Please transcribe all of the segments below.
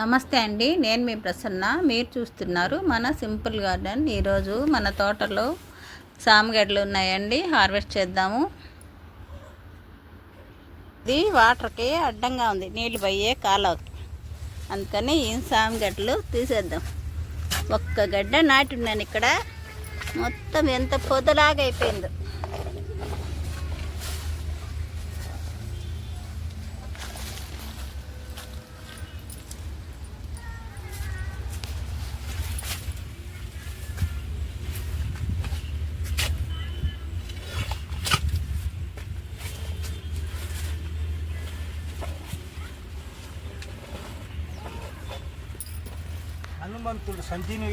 నమస్తే అండి నేను మీ ప్రసన్న. మీరు చూస్తున్నారు మన సింపుల్ గార్డెన్. ఈరోజు మన తోటలో సామగడ్డలు ఉన్నాయండి హార్వెస్ట్ చేద్దాము. ఇది వాటర్కి అడ్డంగా ఉంది నీళ్ళు పోయే కాలవకి. అందుకని ఈ సామగడ్డలు తీసేద్దాం. ఒక్క గడ్డ నాటి ఉన్నాను ఇక్కడ. మొత్తం ఎంత పొదలాగా అయిపోయిందో హనుమంతుడు సంజీవి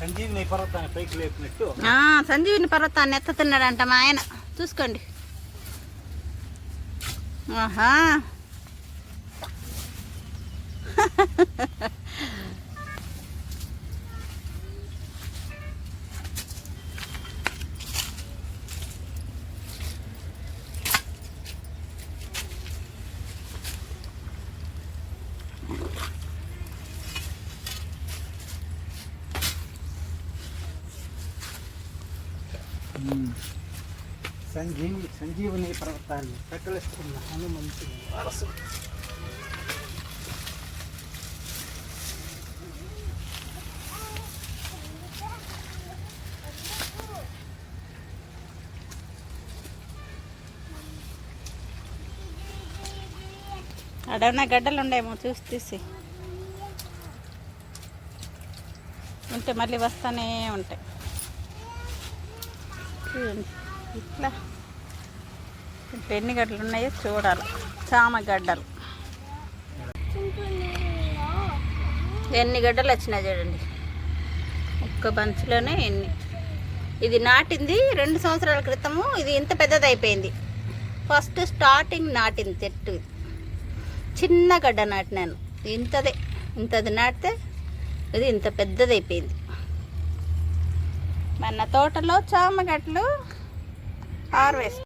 సంజీవిని పర్వతాన్ని పైకి లేపినట్టు ఆ, సంజీవిని పర్వతాన్ని ఎత్తుతున్నాడంట మా ఆయన చూసుకోండి ఆహా సంజీవి సంజీవుని పర్వతాన్ని పెక్కలిస్తున్న హనుమంతుడు. వారసు అడవున గడ్డలు ఉండేమో చూసి తీసి. ఉంటే మళ్ళీ వస్తానే ఉంటాయి. చూడండి ఇట్లా. ఇప్పుడు ఎన్ని గడ్డలు ఉన్నాయో చూడాలి. చామ గడ్డలు. ఎన్ని గడ్డలు వచ్చినాయి చూడండి. ఒక్క బంచ్లోనే ఎన్ని. ఇది నాటింది రెండు సంవత్సరాల క్రితము. ఇది ఇంత పెద్దది అయిపోయింది ఫస్ట్ స్టార్టింగ్ నాటింది చెట్టు ఇది. చిన్న గడ్డ నాటినాను. ఇంతదే. ఇంతది నాటితే ఇది ఇంత పెద్దది అయిపోయింది మన తోటలో చామగడ్డలు హార్వెస్ట్.